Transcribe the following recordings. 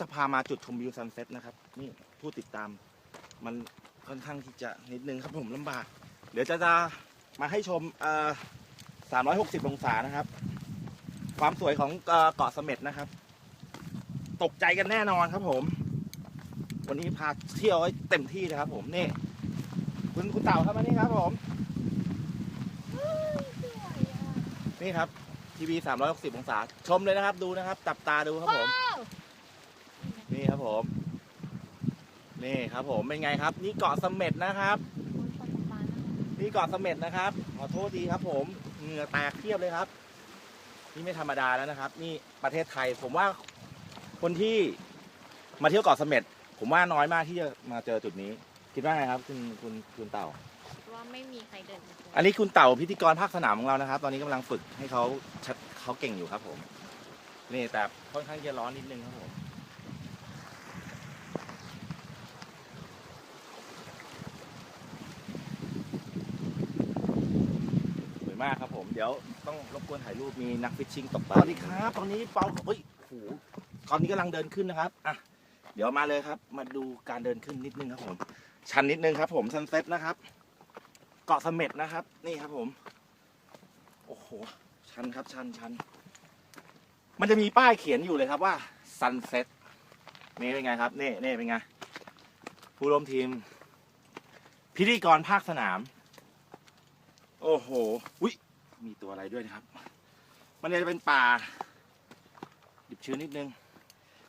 จะพามาจุดชมวิวซันเซ็ตนะครับ นี่ผู้ติดตามมันค่อนข้างที่จะนิดนึงครับผมลำบาก เดี๋ยวจะจะมาให้ชมเอ่อ360 องศานะครับ ความสวยของเกาะเสม็ดนะครับ ตกใจกันแน่นอนครับผม วันนี้พาเที่ยวให้เต็มที่นะครับ ผมนี่คุณคุณเต่าครับมานี่ครับผมนี่ครับทีวี360 องศาชมเลยนะครับ ดูนะครับ จับตาดูครับผม ครับผม นี่ครับผมเป็นไงครับ นี่เกาะเสม็ดนะครับ นี่เกาะเสม็ดนะครับ ขอโทษทีครับ ผมเหงื่อแตกเทียบเลยครับ นี่ไม่ธรรมดาแล้วนะครับ นี่ประเทศไทย ผมว่าคนที่มาเที่ยวเกาะเสม็ดผมว่าน้อยมากที่จะมาเจอจุดนี้ คิดว่าไงครับ คุณคุณคุณเต่า ว่าไม่มีใครเดินมาเจออันนี้คุณเต่าพิธีกรภาคสนามของเรานะครับ ตอนนี้กำลังฝึกให้เขาชัดเขาเก่งอยู่ครับผม นี่แต่ค่อนข้างจะร้อนนิดนึงครับผม สวย มากครับผม เดี๋ยวต้องรบกวนถ่ายรูปมีนักฟิชชิ่งตกปลาสวัสดีครับ ตอนนี้เปาเฮ้ยโอ้โหตอนนี้กำลังเดินขึ้นนะครับอะเดี๋ยวมาเลยครับ มาดูการเดินขึ้นนิดนึงครับผม ชันนิดนึงครับ ผมซันเซ็ตนะครับ เกาะเสม็ดนะครับ นี่ครับผม โอ้โห ชันครับชันชัน มันจะมีป้ายเขียนอยู่เลยครับว่า sunset นี่เป็นไงครับ นี่นี่เป็นไง ผู้ร่วมทีม พิธีกรภาคสนาม โอ้โหวิมีตัวอะไรด้วยนะครับ มันจะเป็นป่า ดิบชื้นนิดนึง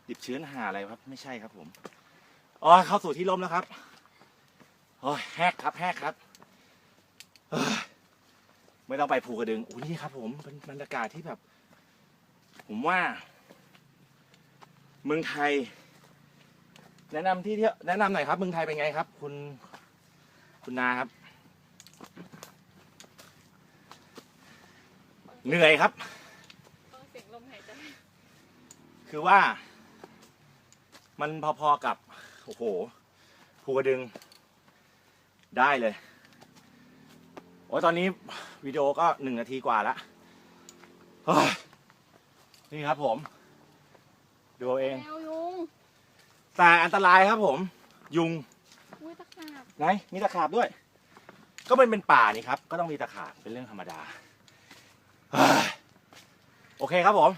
ดิบชื้นหาอะไรครับ ไม่ใช่ครับผมอ๋อเข้าสู่ที่ร่มแล้วครับโอ้ยแหกครับแหกครับเอ้ยไม่ต้องไปภูกระดึงโอ้นี่ครับ ผมเป็นบรรยากาศที่แบบ ผมว่า เมืองไทย แนะนำที่เที่ยวแนะนำหน่อยครับ เมืองไทยเป็นไงครับ คุณคุณนาครับ เหนื่อยครับต้องเสียงลมหายใจคือว่า มันพอๆกับ โอ้โหภูกระดึง ได้เลย โอ้ยตอนนี้วิดีโอก็หนึ่งนาทีกว่าละเฮ้ยนี่ครับผม ดูเอาเอง แมวยุงแต่อันตรายครับผม ยุง อุ้ยตะขาบไหนมีตะขาบด้วย ก็มันเป็นป่านี่ครับ ก็ต้องมีตะขาบเป็นเรื่องธรรมดาเฮ้ย โอเคครับผม